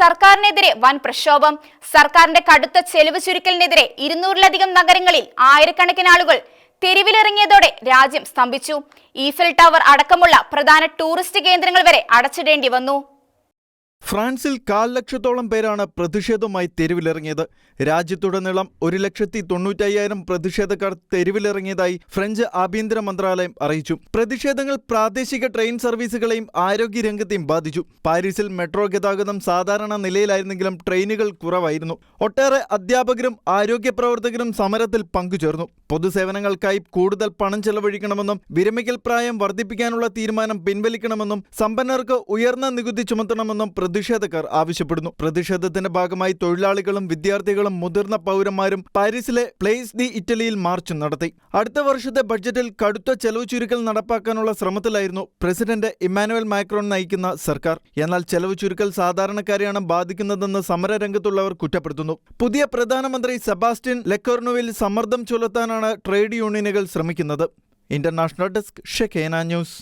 സർക്കാരിനെതിരെ വൻ പ്രക്ഷോഭം. സർക്കാരിന്റെ കടുത്ത ചെലവ് ചുരുക്കലിനെതിരെ ഇരുന്നൂറിലധികം നഗരങ്ങളിൽ ആയിരക്കണക്കിന് ആളുകൾ തെരുവിലിറങ്ങിയതോടെ രാജ്യം സ്തംഭിച്ചു. ഈഫിൽ ടവർ അടക്കമുള്ള പ്രധാന ടൂറിസ്റ്റ് കേന്ദ്രങ്ങൾ വരെ അടച്ചിടേണ്ടി വന്നു. ഫ്രാൻസിൽ കാൽ ലക്ഷത്തോളം പേരാണ് പ്രതിഷേധവുമായി തെരുവിലിറങ്ങിയത്. രാജ്യത്തുടനീളം ഒരു ലക്ഷത്തി തൊണ്ണൂറ്റയ്യായിരം പ്രതിഷേധക്കാർ തെരുവിലിറങ്ങിയതായി ഫ്രഞ്ച് ആഭ്യന്തര മന്ത്രാലയം അറിയിച്ചു. പ്രതിഷേധങ്ങൾ പ്രാദേശിക ട്രെയിൻ സർവീസുകളെയും ആരോഗ്യരംഗത്തെയും ബാധിച്ചു. പാരീസിൽ മെട്രോ ഗതാഗതം സാധാരണ നിലയിലായിരുന്നെങ്കിലും ട്രെയിനുകൾ കുറവായിരുന്നു. ഒട്ടേറെ അധ്യാപകരും ആരോഗ്യ പ്രവർത്തകരും സമരത്തിൽ പങ്കുചേർന്നു. പൊതുസേവനങ്ങൾക്കായി കൂടുതൽ പണം ചെലവഴിക്കണമെന്നും വിരമിക്കൽ പ്രായം വർദ്ധിപ്പിക്കാനുള്ള തീരുമാനം പിൻവലിക്കണമെന്നും സമ്പന്നർക്ക് ഉയർന്ന നികുതി ചുമത്തണമെന്നും പ്രതിഷേധക്കാർ ആവശ്യപ്പെടുന്നു. പ്രതിഷേധത്തിന്റെ ഭാഗമായി തൊഴിലാളികളും വിദ്യാർത്ഥികളും മുതിർന്ന പൗരന്മാരും പാരീസിലെ പ്ലേസ് ദി ഇറ്റലിയിൽ മാർച്ച് നടത്തി. അടുത്ത വർഷത്തെ ബഡ്ജറ്റിൽ കടുത്ത ചെലവ് ചുരുക്കൽ നടപ്പാക്കാനുള്ള ശ്രമത്തിലായിരുന്നു പ്രസിഡന്റ് ഇമ്മാനുവൽ മാക്രോൺ നയിക്കുന്ന സർക്കാർ. എന്നാൽ ചെലവ് ചുരുക്കൽ സാധാരണക്കാരെയാണ് ബാധിക്കുന്നതെന്ന് സമരരംഗത്തുള്ളവർ കുറ്റപ്പെടുത്തുന്നു. പുതിയ പ്രധാനമന്ത്രി സെബാസ്റ്റ്യൻ ലെക്കോർണുവിൽ സമ്മർദ്ദം ചുലത്താനാണ് ട്രേഡ് യൂണിയനുകൾ ശ്രമിക്കുന്നത്. ഇന്റർനാഷണൽ ഡെസ്ക് ഷെഖേന ന്യൂസ്.